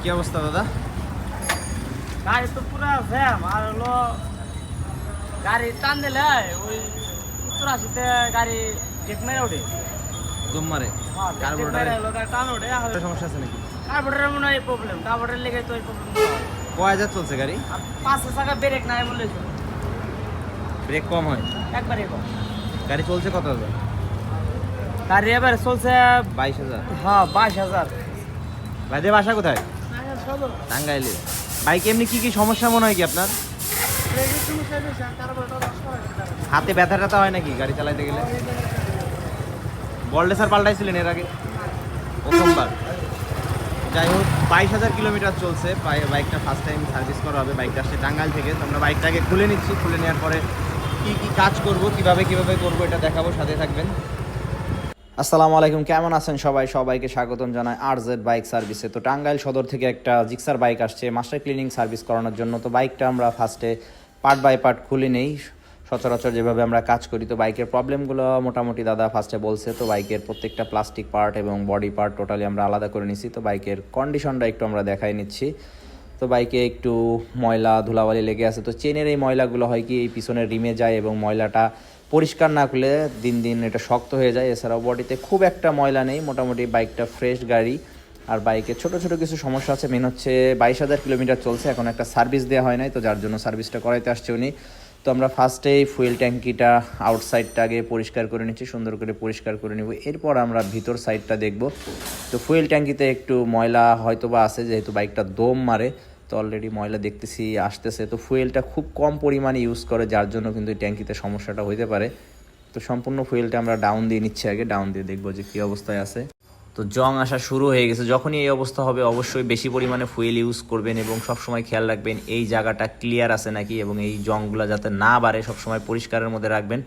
কি অবস্থা দাদা? গাড়ি তো পুরা জ্যাম আর হলো গাড়ি টান দিলে ওই উত্তর আশিতে গাড়ি চেক মেরে ওঠে। দম মারে। হ্যাঁ, হলো, টান ওঠে সমস্যা আছে নাকি? কার্বোরেটারের মনে হয় প্রবলেম কার্বোরেটার লেগে তো এই প্রবলেম কয় হাজার চলছে গাড়ি? পাঁচশো টাকা ব্রেক নাই বলে ব্রেক কম হয়? একবারে কম। গাড়ি চলছে কত হাজার? গাড়ি এবার চলছে বাইশ হাজার। হ্যাঁ বাইশ হাজার। ভাইদের বাসা কোথায়? টাঙ্গাইলে। বাইক এমনি কি কি সমস্যা মনে হয় কি আপনার? হাতে ব্যথা ট্যাথা হয় নাকি গাড়ি চালাইতে গেলে? বলডেসার পাল্টাইছিলেন এর আগে? প্রথমবার। যাই হোক, বাইশ হাজার কিলোমিটার চলছে। বাইকটা ফার্স্ট টাইম সার্ভিস করা হবে। বাইকটা আসছে টাঙ্গাইল থেকে। তো আমরা বাইকটাকে খুলে নিচ্ছি। খুলে নেওয়ার পরে কি কি কাজ করব, কীভাবে কীভাবে করব এটা দেখাবো। সাথে থাকবেন। আসসালামু আলাইকুম, কেমন আছেন সবাই? সবাইকে স্বাগতম জানাই আর জেড বাইক সার্ভিসে তো টাঙ্গাইল সদর থেকে একটা জিক্সার বাইক আসছে মাস্টার ক্লিনিং সার্ভিস করানোর জন্য। তো বাইকটা আমরা ফার্স্টে পার্ট বাই পার্ট খুলে নেই। সচরাচর যেভাবে আমরা কাজ করি, তো বাইকের প্রবলেমগুলো মোটামুটি দাদা ফার্স্টে বলছে। তো বাইকের প্রত্যেকটা প্লাস্টিক পার্ট এবং বডি পার্ট টোটালি আমরা আলাদা করে নিছি। তো বাইকের কন্ডিশনটা একটু আমরা দেখাই নিচ্ছি। তো বাইকে একটু ময়লা ধুলাবালি লেগে আছে। তো চেনের এই ময়লাগুলো হয় কি, এই পিছনের রিমে যায় এবং ময়লাটা পরিষ্কার না করলে দিন দিন এটা শক্ত হয়ে যায়। এছাড়াও বডিতে খুব একটা ময়লা নেই। মোটামুটি বাইকটা ফ্রেশ গাড়ি আর বাইকে ছোট ছোট কিছু সমস্যা আছে। মেন হচ্ছে বাইশ হাজার কিলোমিটার চলছে। এখন একটা সার্ভিস দেওয়া হয় নাই, তো যার জন্য সার্ভিসটা করাইতে আসছে উনি। তো আমরা ফার্স্টেই ফুয়েল ট্যাঙ্কিটা আউটসাইডটা আগে পরিষ্কার করে নিচ্ছি, সুন্দর করে পরিষ্কার করে নিব। এরপর আমরা ভিতর সাইডটা দেখব। তো ফুয়েল ট্যাঙ্কিতে একটু ময়লা হয়তো বা আছে, যেহেতু বাইকটা দম মারে। তো অলরেডি ময়লা দেখতেছি, আসতেছে। তো ফুয়েলটা খুব কম পরিমাণে ইউজ করে, যার জন্য কিন্তু ট্যাঙ্কিতে সমস্যাটা হইতে পারে। তো সম্পূর্ণ ফুয়েলটা আমরা ডাউন দিয়ে নিচ্ছি আগে ডাউন দিয়ে দেখব যে কী অবস্থায় আছে। তো জং আসা শুরু হয়ে গেছে। যখনই এই অবস্থা হবে, অবশ্যই বেশি পরিমাণে ফুয়েল ইউজ করবেন এবং সবসময় খেয়াল রাখবেন, এই জায়গাটা ক্লিয়ার আছে নাকি এবং এই জংগুলো যাতে না বাড়ে, সবসময় পরিষ্কারের মধ্যে রাখবেন।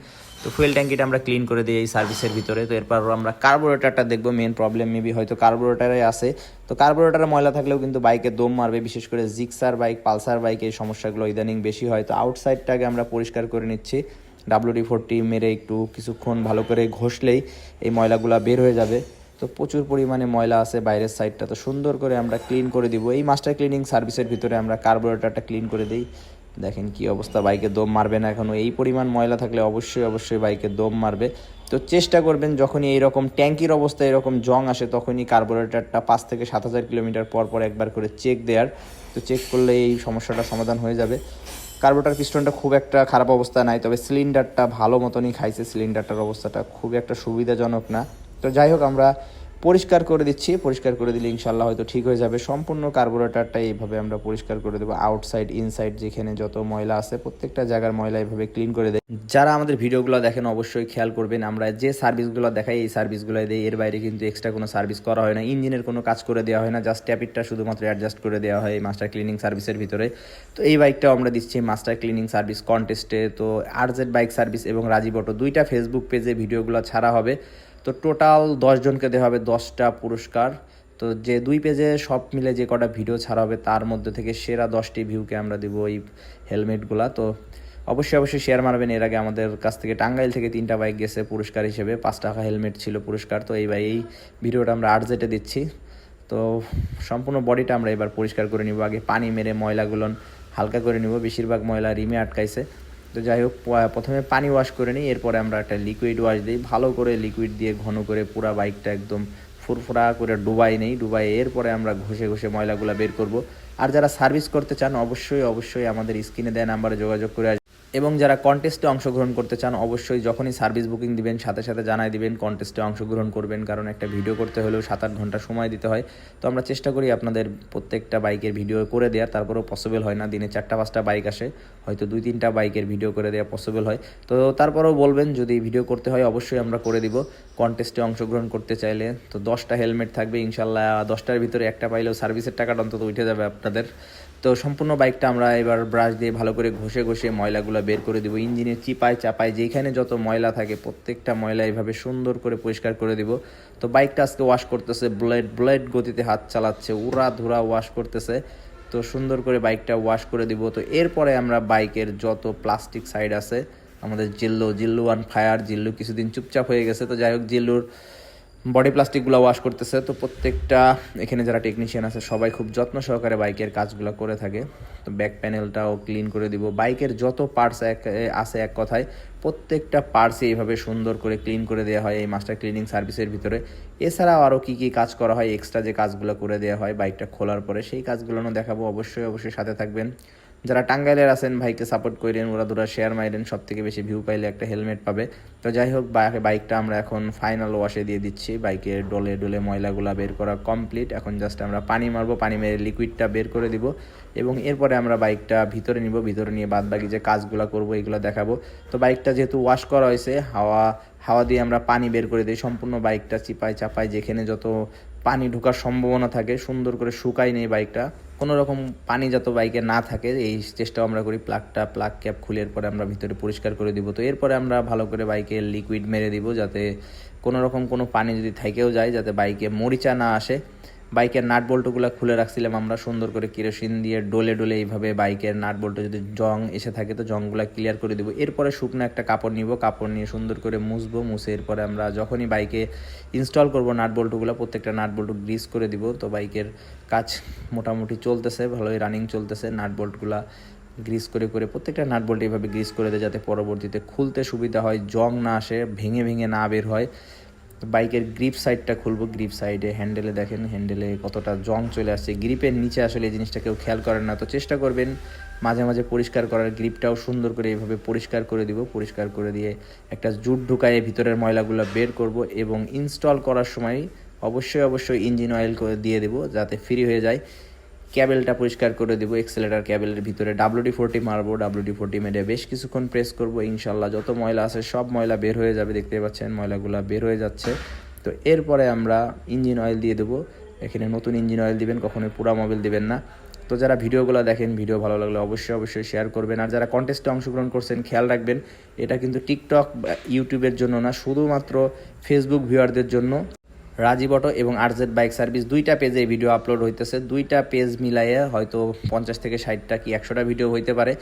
তো ফুয়েল ট্যাঙ্কিটা আমরা ক্লিন করে দিই এই সার্ভিসের ভিতরে। তো এরপর আমরা কার্বোরেটারটা দেখব মেন প্রবলেম মেবি হয়তো কার্বোরেটারে আছে। তো কার্বোরেটারে ময়লা থাকলেও কিন্তু বাইকে দম মারবে, বিশেষ করে জিক্সার বাইক পালসার বাইক এই সমস্যাগুলো ইদানিং বেশি হয়। তো আউটসাইডটাকে আমরা পরিষ্কার করে নিচ্ছি। ডাব্লিউডি ফোরটি মেরে একটু কিছুক্ষণ ভালো করে ঘষলেই এই ময়লাগুলো বের হয়ে যাবে। তো প্রচুর পরিমাণে ময়লা আছে বাইরের সাইডটা তো সুন্দর করে আমরা ক্লিন করে দিব। এই মাস্টার ক্লিনিং সার্ভিসের ভিতরে আমরা কার্বোরেটারটা ক্লিন করে দিই। দেখেন কি অবস্থা, বাইকে দম মারবে না এখনও এই পরিমাণ ময়লা থাকলে অবশ্যই অবশ্যই বাইকে দম মারবে। তো চেষ্টা করবেন, যখনই এইরকম ট্যাঙ্কির অবস্থা, এরকম জং আসে, তখনই কার্বোরেটারটা পাঁচ থেকে সাত হাজার কিলোমিটার পর পর একবার করে চেক দেওয়ার তো চেক করলে এই সমস্যাটা সমাধান হয়ে যাবে। কার্বোটার পিস্টনটা খুব একটা খারাপ অবস্থা নাই, তবে সিলিন্ডারটা ভালো মতনই খাইছে। সিলিন্ডারটার অবস্থাটা খুব একটা সুবিধাজনক না। তো যাই হোক, আমরা পরিষ্কার করে দিচ্ছি। পরিষ্কার করে দিলে ইনশাল্লাহ হয়তো ঠিক হয়ে যাবে। সম্পূর্ণ কার্বোরেটারটা এইভাবে আমরা পরিষ্কার করে দেবো। আউটসাইড ইনসাইড যেখানে যত ময়লা আছে, প্রত্যেকটা জায়গার ময়লা এইভাবে ক্লিন করে দেয়। যারা আমাদের ভিডিওগুলো দেখেন অবশ্যই খেয়াল করবেন, আমরা যে সার্ভিসগুলো দেখাই, এই সার্ভিসগুলো দিই এর বাইরে কিন্তু এক্সট্রা কোনো সার্ভিস করা হয় না। ইঞ্জিনের কোনো কাজ করে দেওয়া হয় না জাস্ট ট্যাপিটটা শুধুমাত্র অ্যাডজাস্ট করে দেওয়া হয় মাস্টার ক্লিনিং সার্ভিসের ভিতরে। তো এই বাইকটাও আমরা দিচ্ছি মাস্টার ক্লিনিং সার্ভিস কন্টেস্টে তো আরজেড বাইক সার্ভিস এবং রাজীব অটো দুইটা ফেসবুক পেজে ভিডিওগুলো ছাড়া হবে। তো টোটাল দশজনকে দেওয়া হবে দশটা পুরস্কার। তো যে দুই পেজে সব মিলে যে কটা ভিডিও ছাড়া হবে, তার মধ্যে থেকে সেরা দশটি ভিউকে আমরা দেবো এই হেলমেটগুলা। তো অবশ্যই অবশ্যই শেয়ার মারবেন। এর আগে আমাদের কাছ থেকে টাঙ্গাইল থেকে তিনটা বাইক গেছে পুরস্কার হিসেবে, পাঁচ টাকা হেলমেট ছিল পুরস্কার। তো এইবার এই ভিডিওটা আমরা আর্জেটে দিচ্ছি। তো সম্পূর্ণ বডিটা আমরা এবার পরিষ্কার করে নিব। আগে পানি মেরে ময়লাগুলো হালকা করে নিব। বেশিরভাগ ময়লা রিমে আটকাইছে। তো যাই হোক প্রথমে পানি ওয়াশ করে নিই, এরপরে আমরা একটা লিকুইড ওয়াশ দিই ভালো করে লিকুইড দিয়ে ঘন করে পুরো বাইকটা একদম ফুরফুরা করে ডুবাই নেই, ডুবাই এরপরে আমরা ঘষে ঘষে ময়লাগুলো বের করব আর যারা সার্ভিস করতে চান, অবশ্যই অবশ্যই আমাদের স্ক্রিনে দেওয়া নাম্বারে যোগাযোগ করে। এবং যারা কন্টেস্টে অংশগ্রহণ করতে চান, অবশ্যই যখনই সার্ভিস বুকিং দিবেন, সাথে সাথে জানাই দিবেন কন্টেস্টে অংশগ্রহণ করবেন, কারণ একটা ভিডিও করতে হলেও সাত আট ঘণ্টা সময় দিতে হয়। তো আমরা চেষ্টা করি আপনাদের প্রত্যেকটা বাইকের ভিডিও করে দেওয়ার, তারপরেও পসিবল হয় না, দিনে চারটা পাঁচটা বাইক আসে, হয়তো দুই তিনটা বাইকের ভিডিও করে দেওয়া পসিবল হয়। তো তারপরেও বলবেন, যদি ভিডিও করতে হয়, অবশ্যই আমরা করে দিব। কন্টেস্টে অংশগ্রহণ করতে চাইলে তো দশটা হেলমেট থাকবে, ইনশাল্লাহ দশটার ভিতরে একটা পাইলেও সার্ভিসের টাকাটা অন্তত উঠে যাবে আপনাদের। তো সম্পূর্ণ বাইকটা আমরা এবার ব্রাশ দিয়ে ভালো করে ঘষে ঘষে ময়লাগুলো বের করে দেবো। ইঞ্জিনের চিপায় চাপায় যেখানে যত ময়লা থাকে প্রত্যেকটা ময়লা এইভাবে সুন্দর করে পরিষ্কার করে দিব। তো বাইকটা আজকে ওয়াশ করতেছে ব্লেড ব্লেড গতিতে হাত চালাচ্ছে, উড়া ধুরা ওয়াশ করতেছে। তো সুন্দর করে বাইকটা ওয়াশ করে দিব। তো এরপরে আমরা বাইকের যত প্লাস্টিক সাইড আছে, আমাদের জিল্লু জিল্লু ওয়ান ফায়ার জিল্লু কিছুদিন চুপচাপ হয়ে গেছে। তো যাই হোক, জিল্লুর বডি প্লাস্টিকগুলো ওয়াশ করতেছে। তো প্রত্যেকটা এখানে যারা টেকনিশিয়ান আছে, সবাই খুব যত্ন সহকারে বাইকের কাজগুলো করে থাকে। তো ব্যাক প্যানেলটাও ক্লিন করে দিব। বাইকের যত পার্টস এক আছে এক কথায়, প্রত্যেকটা পার্টসই এইভাবে সুন্দর করে ক্লিন করে দেওয়া হয় এই মাস্টার ক্লিনিং সার্ভিসের ভিতরে। এছাড়াও আরও কী কী কাজ করা হয় এক্সট্রা যে কাজগুলো করে দেওয়া হয় বাইকটা খোলার পরে, সেই কাজগুলো দেখাবো। অবশ্যই অবশ্যই সাথে থাকবেন। যারা টাঙ্গাইলের আছেন, ভাইকে সাপোর্ট করেন ওরা দুরা শেয়ার মাইরেন সব থেকে বেশি ভিউ পাইলে একটা হেলমেট পাবে। তো যাই হোক বাইকটা আমরা এখন ফাইনাল ওয়াশে দিয়ে দিচ্ছি। বাইকের ডলে ডলে ময়লাগুলা বের করা কমপ্লিট এখন জাস্ট আমরা পানি মারবো, পানি মেরে লিকুইডটা বের করে দিব। এবং এরপরে আমরা বাইকটা ভিতরে নিব, ভিতরে নিয়ে বাদ বাকি যে কাজগুলো করব, এগুলো দেখাবো। তো বাইকটা যেহেতু ওয়াশ করা হয়েছে, হাওয়া হাওয়া দিয়ে আমরা পানি বের করে দিই। সম্পূর্ণ বাইকটা চিপাই চাপাই যেখানে যত পানি ঢোকার সম্ভাবনা থাকে, সুন্দর করে শুকাই নেই বাইকটা কোনো রকম পানি যাতে বাইকে না থাকে, এই চেষ্টাও আমরা করি প্লাগটা প্লাগ ক্যাপ খুলে এরপরে আমরা ভিতরে পরিষ্কার করে দিব। তো এরপরে আমরা ভালো করে বাইকে লিকুইড মেরে দিব যাতে কোনো রকম কোনো পানি যদি থেকেও যায়, যাতে বাইকে মরিচা না আসে। বাইকের নাট বল্টুগুলো খুলে রাখছিলাম আমরা সুন্দর করে কেরোসিন দিয়ে ডোলে ডোলে এইভাবে বাইকের নাট বল্টু যদি জং এসে থাকে তো জংগুলো ক্লিয়ার করে দেবো। এরপরে শুকনো একটা কাপড় নিব, কাপড় নিয়ে সুন্দর করে মুছবো, মুছে এরপরে আমরা যখনই বাইকে ইনস্টল করব নাট বল্টুগুলো প্রত্যেকটা নাট বল্টু গ্রিস করে দিব। তো বাইকের কাজ মোটামুটি চলতেছে, ভালোই রানিং চলতেছে। নাট বল্টগুলা গ্রিস করে করে প্রত্যেকটা নাট বল্ট এইভাবে গ্রিস করে দেয় যাতে পরবর্তীতে খুলতে সুবিধা হয়, জং না আসে, ভেঙে ভেঙে না বের হয়। বাইকের গ্রিপ সাইডটা খুলবো। গ্রিপ সাইডে হ্যান্ডেলে দেখেন হ্যান্ডেলে কতটা জং চলে আসছে। গ্রিপের নিচে আসলে এই জিনিসটা কেউ খেয়াল করেন না। তো চেষ্টা করবেন মাঝে মাঝে পরিষ্কার করার গ্রিপটাও সুন্দর করে এইভাবে পরিষ্কার করে দিব। পরিষ্কার করে দিয়ে একটা জুট ঢুকায়ে ভিতরের ময়লাগুলো বের করব এবং ইনস্টল করার সময় অবশ্যই অবশ্যই ইঞ্জিন অয়েল করে দিয়ে দেবো যাতে ফ্রি হয়ে যায়। ক্যাবেলটা পরিষ্কার করে দেবো এক্সেলেটার ক্যাবেলের ভিতরে। ডাব্লিউডি ফোরটি মারবো ডাব্লিউডি ফোরটি মেরে বেশ কিছুক্ষণ প্রেস করব ইনশাল্লাহ যত ময়লা আছে, সব ময়লা বের হয়ে যাবে, দেখতে পাচ্ছেন ময়লাগুলো বের হয়ে যাচ্ছে। তো এরপরে আমরা ইঞ্জিন অয়েল দিয়ে দেবো। এখানে নতুন ইঞ্জিন অয়েল দিবেন, কখনোই পুরা মোবিল দিবেন না। তো যারা ভিডিওগুলো দেখেন, ভিডিও ভালো লাগলে অবশ্যই অবশ্যই শেয়ার করবেন। আর যারা কন্টেস্টে অংশগ্রহণ করছেন, খেয়াল রাখবেন, এটা কিন্তু টিকটক ইউটিউবের জন্য না, শুধুমাত্র ফেসবুক ভিউয়ারদের জন্য। রাজীব অটো এবং আরজেড বাইক সার্ভিস দুইটা পেজে ভিডিও আপলোড হইতেছে। দুইটা পেজ মিলাইয়ে হয়তো পঞ্চাশ থেকে ষাটটা কি একশোটা ভিডিও হইতে পারে।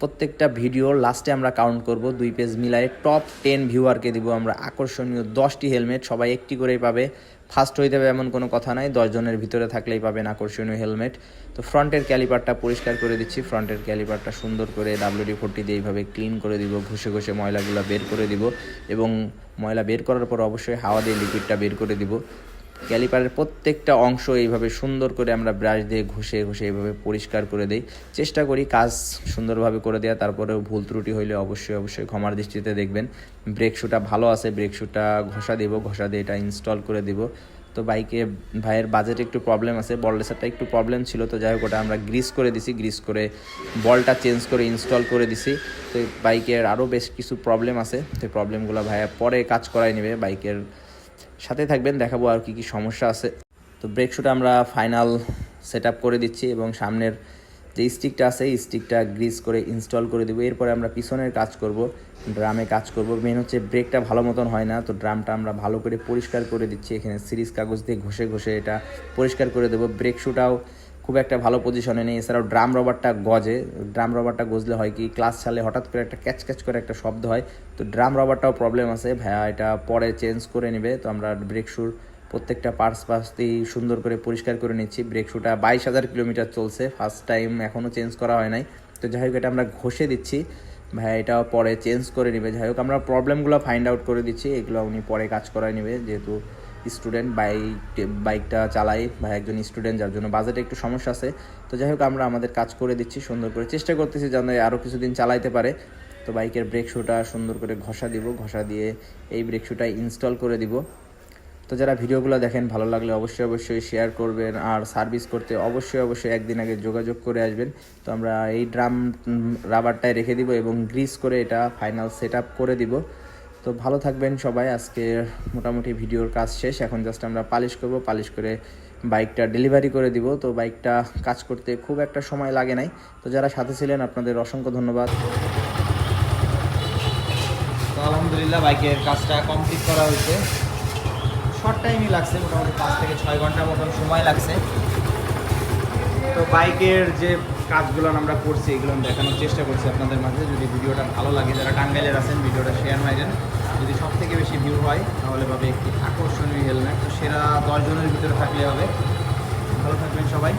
প্রত্যেকটা ভিডিও লাস্টে আমরা কাউন্ট করব। দুই পেজ মিলায়ে টপ টেন ভিউয়ারকে দিব আমরা। আকর্ষণীয় দশটি হেলমেট সবাই একটি করেই পাবে। ফার্স্ট হয়ে যাবে এমন কোনো কথা নাই। দশজনের ভিতরে থাকলেই পাবেন আকর্ষণীয় হেলমেট। তো ফ্রন্টের ক্যালিপারটা পরিষ্কার করে দিচ্ছি। ফ্রন্টের ক্যালিপারটা সুন্দর করে ডাব্লিউডি ফোরটি দিয়ে এইভাবে ক্লিন করে দিব। ঘষে ঘষে ময়লাগুলো বের করে দিব এবং ময়লা বের করার পর অবশ্যই হাওয়া দিয়ে লিকুইডটা বের করে দিব। ক্যালিপারের প্রত্যেকটা অংশ এইভাবে সুন্দর করে আমরা ব্রাশ দিয়ে ঘষে ঘষে এইভাবে পরিষ্কার করে দেই। চেষ্টা করি কাজ সুন্দরভাবে করে দেওয়া, তারপরেও ভুল ত্রুটি হইলে অবশ্যই অবশ্যই ক্ষমার দৃষ্টিতে দেখবেন। ব্রেক শুটা ভালো আছে, ব্রেক শুটা ঘষা দেবো, ঘষা দিয়ে এটা ইনস্টল করে দিব। তো বাইকে ভাইয়ের বাজেট একটু প্রবলেম আছে বললেসারটা একটু প্রবলেম ছিল, তো যাই হোক ওটা আমরা গ্রিস করে দিছি গ্রিস করে বলটা চেঞ্জ করে ইনস্টল করে দিছি। তো বাইকের আরও বেশ কিছু প্রবলেম আছে, তো প্রবলেমগুলো ভাইয়া পরে কাজ করাই নেবে, বাইকের সাথে থাকবেন, দেখাবো আর কি কি সমস্যা আছে। তো ব্রেক শুটা আমরা ফাইনাল সেট করে দিচ্ছি এবং সামনের যে স্টিকটা আছে স্টিকটা গ্রিস করে ইনস্টল করে দেবো। এরপরে আমরা পিছনের কাজ করব ড্রামে কাজ করব। মেন হচ্ছে ব্রেকটা ভালো মতন হয় না, তো ড্রামটা আমরা ভালো করে পরিষ্কার করে দিচ্ছি। এখানে সিরিজ কাগজ দিয়ে ঘষে ঘষে এটা পরিষ্কার করে দেবো। ব্রেক শুটাও খুব একটা ভালো পজিশনে নেই। এছাড়াও ড্রাম রবারটা গজে। ড্রাম রবারটা গজলে হয় কি ক্লাস চালে হঠাৎ করে একটা ক্যাচ ক্যাচ করে একটা শব্দ হয়। তো ড্রাম রবারটাও প্রবলেম আছে। ভাইয়া, এটা পরে চেঞ্জ করে নেবে। তো আমরা ব্রেক শুর প্রত্যেকটা পার্টস পার্টসতেই সুন্দর করে পরিষ্কার করে নিচ্ছি। ব্রেক শুটা বাইশ হাজার কিলোমিটার চলছে। ফার্স্ট টাইম এখনও চেঞ্জ করা হয় নাই। তো যাই হোক, এটা আমরা ঘষে দিচ্ছি। ভাইয়া এটা পরে চেঞ্জ করে নেবে। যাই হোক, আমরা প্রবলেমগুলো ফাইন্ড আউট করে দিচ্ছি। এগুলো উনি পরে কাজ করায় নেবে, যেহেতু স্টুডেন্ট বাইক বাইকটা চালাই বা একজন স্টুডেন্ট যার জন্য বাজেটে একটু সমস্যা আছে। তো যাই হোক, আমরা আমাদের কাজ করে দিচ্ছি, সুন্দর করে চেষ্টা করতেছি যেন আরও কিছুদিন চালাইতে পারে। তো বাইকের ব্রেক শুটা সুন্দর করে ঘষা দিব, ঘষা দিয়ে এই ব্রেক শুটা ইনস্টল করে দিব। তো যারা ভিডিওগুলো দেখেন, ভালো লাগলে অবশ্যই অবশ্যই শেয়ার করবেন আর সার্ভিস করতে অবশ্যই অবশ্যই একদিন আগে যোগাযোগ করে আসবেন। তো আমরা এই ড্রাম রাবারটায় রেখে দিব এবং গ্রিস করে এটা ফাইনাল সেট করে দিব। তো ভালো থাকবেন সবাই। আজকে মোটামুটি ভিডিওর কাজ শেষ। এখন জাস্ট আমরা পালিশ করব। পালিশ করে বাইকটা ডেলিভারি করে দিব। তো বাইকটা কাজ করতে খুব একটা সময় লাগে নাই। তো যারা সাথে ছিলেন, আপনাদের অসংখ্য ধন্যবাদ। তো আলহামদুলিল্লাহ, বাইকের কাজটা কমপ্লিট করা হয়েছে। শর্ট টাইমই লাগছে, মোটামুটি পাঁচ থেকে ছয় ঘণ্টার মতন সময় লাগছে। তো বাইকের যে কাজগুলো আমরা করছি, এগুলো দেখানোর চেষ্টা করছি আপনাদের মাঝে। যদি ভিডিওটা ভালো লাগে, যারা টাঙ্গাইলের আছেন, ভিডিওটা শেয়ার মারেন যদি সব থেকে বেশি ভিউ হয়, তাহলে পাবে একটি আকর্ষণীয় হেলমেট তো সেরা দশজনের ভিতরে থাকলে হবে। ভালো থাকবেন সবাই।